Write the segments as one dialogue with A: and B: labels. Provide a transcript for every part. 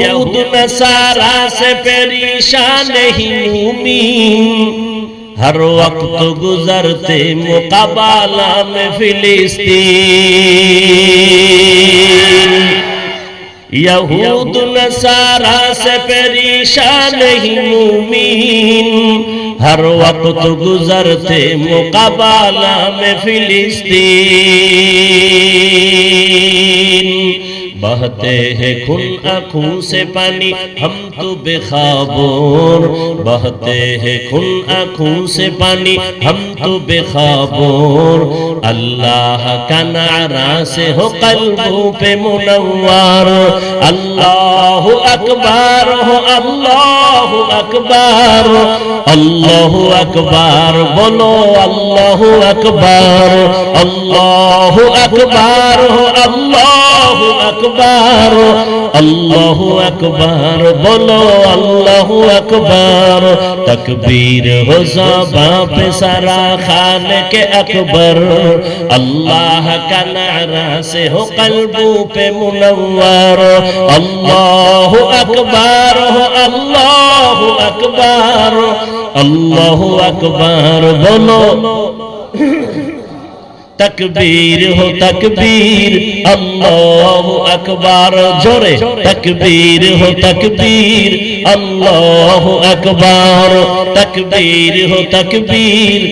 A: یہود نصارا سے پریشان نہیں مومین ہر وقت گزرتے مقابلہ میں فلسطین۔ یہود نصارا سے پریشان نہیں مومین ہر وقت گزرتے مقابلہ میں فلسطین۔ बहते हैं खून आंखों से पानी हम तो बेखाबोर बहते हैं खून आंखों से पानी हम तो बेखाबोर अल्लाह का नारा से हो कल्बों पे मुनव्वर अल्लाह अकबर हो अल्लाह अकबर अल्लाह अकबर बोलो अल्लाह अकबर अल्लाह अकबर हो अल्लाह अकबर আকবার, আল্লাহ আকবার, বলো আল্লাহ আকবার। তকবীর হো জবাব সারা খান কে আকবর। আল্লাহ কা নারা সে হো কলবু পে মুনওয়ার। আল্লাহ আকবার, হো আল্লাহ আকবার। আল্লাহ আকবার, বলো। তকবীর হো তকবীর আল্লাহু আকবার জোরে তকবীর হো তকবীর আল্লাহু আকবার তকবীর হো তকবীর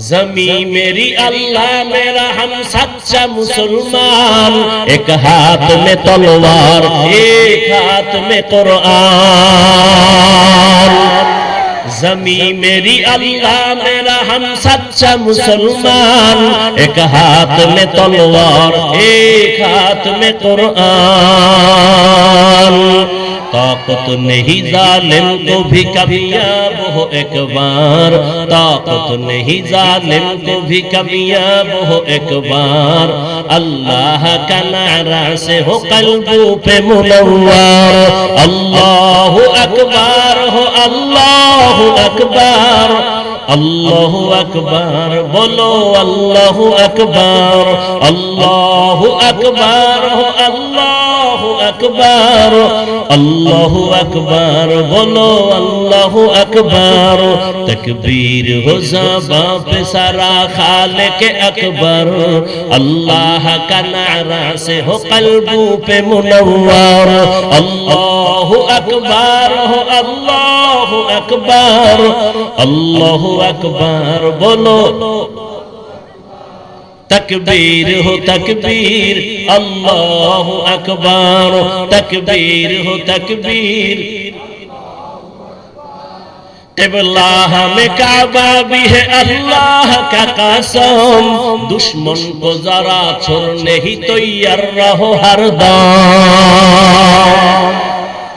A: زمین میری اللہ میرا ہم سچا مسلمان ایک ہاتھ میں تلوار ایک ہاتھ میں قرآن زمین میری اللہ میرا ہم سچا مسلمان ایک ہاتھ میں تلوار ایک ہاتھ میں قرآن طاقت نہیں ظالم کو بھی کامیاب ہو ایک بار طاقت نہیں ظالم کو بھی کامیاب ہو ایک بار اللہ کا نعرہ سے ہو قلبوں پہ منور اللہ اکبر ہو اللہ اکبر اللہ اکبر بولو اللہ اکبر اللہ اکبر ہو اللہ अकबर अल्लाह अकबर बोलो अल्लाह अकबर तकबीर हो ज़बा पे सारा खाले के अकबर अल्लाह का नारा से हो कल्बों पे मुनव्वर अल्लाह अकबर हो अल्लाह अकबर अल्लाह अकबर बोलो تکبیر ہو تکبیر اللہ اکبر تکبیر ہو تکبیر قبلہ ہمیں کعبہ بھی ہے اللہ کا قسم دشمن کو ذرا چھوڑنے ہی تیار رہو ہر دم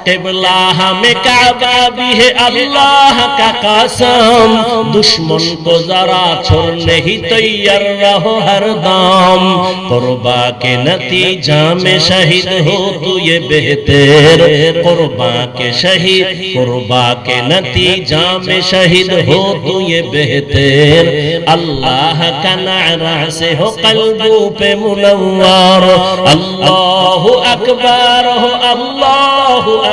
A: قبلہ ہمیں کعبہ بھی ہے اللہ کا قاسم دشمن کو ذرا چھوڑنے ہی تیر رہو ہر دام قربا کے نتیجہ میں شہید ہو تو یہ بہتر۔ قربا کے شہید قربا کے نتیجہ میں شہید ہو تو یہ بہتر۔ اللہ کا نعرہ سے ہو قلبوں پہ منوار اللہ اکبر ہو، اللہ اکبر۔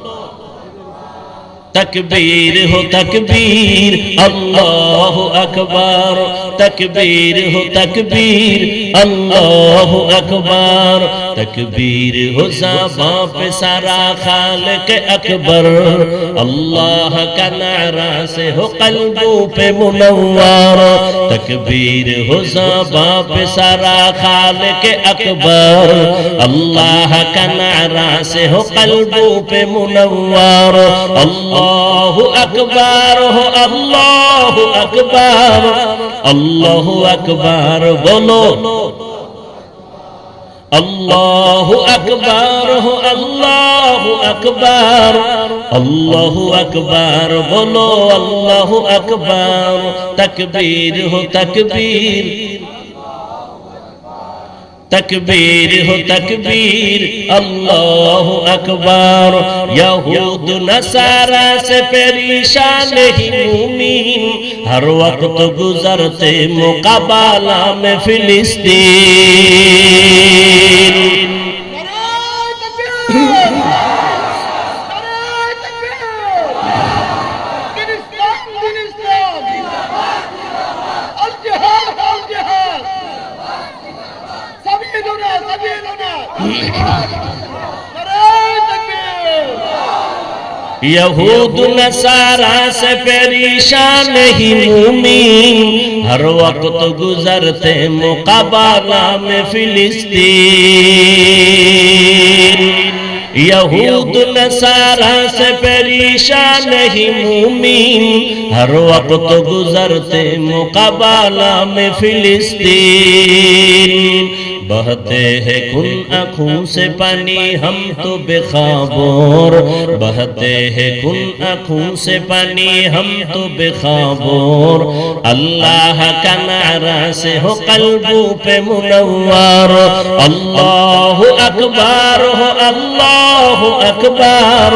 A: تکبیر ہو تکبیر اللہ اکبر تکبیر ہو تکبیر اللہ اکبر تکبیر ہو زباں پہ سارا خالق اکبر اللہ کا نعرہ سے ہو قلبوں پہ منور تکبیر ہو زباں پہ سارا خالق اکبر اللہ کا نعرہ سے ہو قلبوں پہ منور اللہ আল্লাহু আকবার হো আল্লাহু আকবার আল্লাহু আকবার, বলো। আল্লাহু আকবার হো আল্লাহু আকবার আল্লাহু আকবার, বলো আল্লাহু আকবার, তাকবীর হো তাকবীর। تکبیر ہو تکبیر، اللہ اکبر۔ یہود نصارہ سے پریشان ہی مومین ہر وقت گزرتے مقابلہ میں فلسطین۔ یہود نصارا سے پریشان نہیں مومین ہر وقت گزرتے مقابلہ میں فلسطین۔ یہود نصارا سے پریشان نہیں مومین ہر وقت گزرتے مقابلہ میں فلسطین۔ بہتے ہیں، کن آنکھوں سے پانی ہم تو بے خوابور بہتے ہیں، کن آنکھوں سے پانی ہم تو بے خوابور اللہ کا نعرہ سے ہو قلبوں پہ منوار اللہ اکبر، ہو اللہ اکبر۔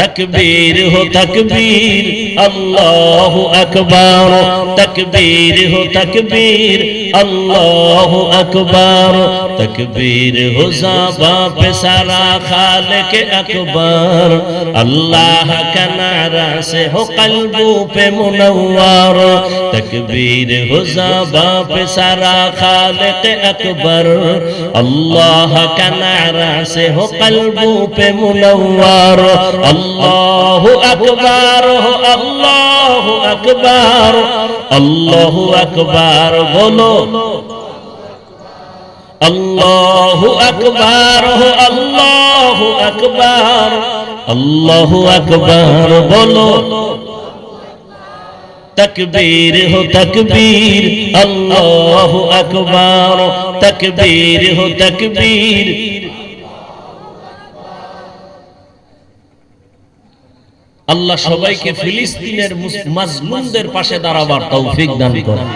A: تکبیر ہو تکبیر اللہ اکبر تکبیر ہو تکبیر اللہ اکبر تکبیر ہو زابا پہ سارا خالق اکبر اللہ کا نعرہ سے ہو قلبوں پہ منور تکبیر ہو زابا پہ سارا خالق اکبر اللہ کا نعرہ سے ہو قلبوں پہ منور اللہ আল্লাহ আকবার আল্লাহ আকবার আল্লাহ আকবার বলো। আল্লাহ আকবার আল্লাহ আকবার আল্লাহ আকবার বলো। تکبیر ہو تکبیر اللہ اکبار تکبیر ہو تکبیر আল্লাহ সবাইকে ফিলিস্তিনের মাজলুমদের পাশে দাঁড়াবার তৌফিক দান করেন।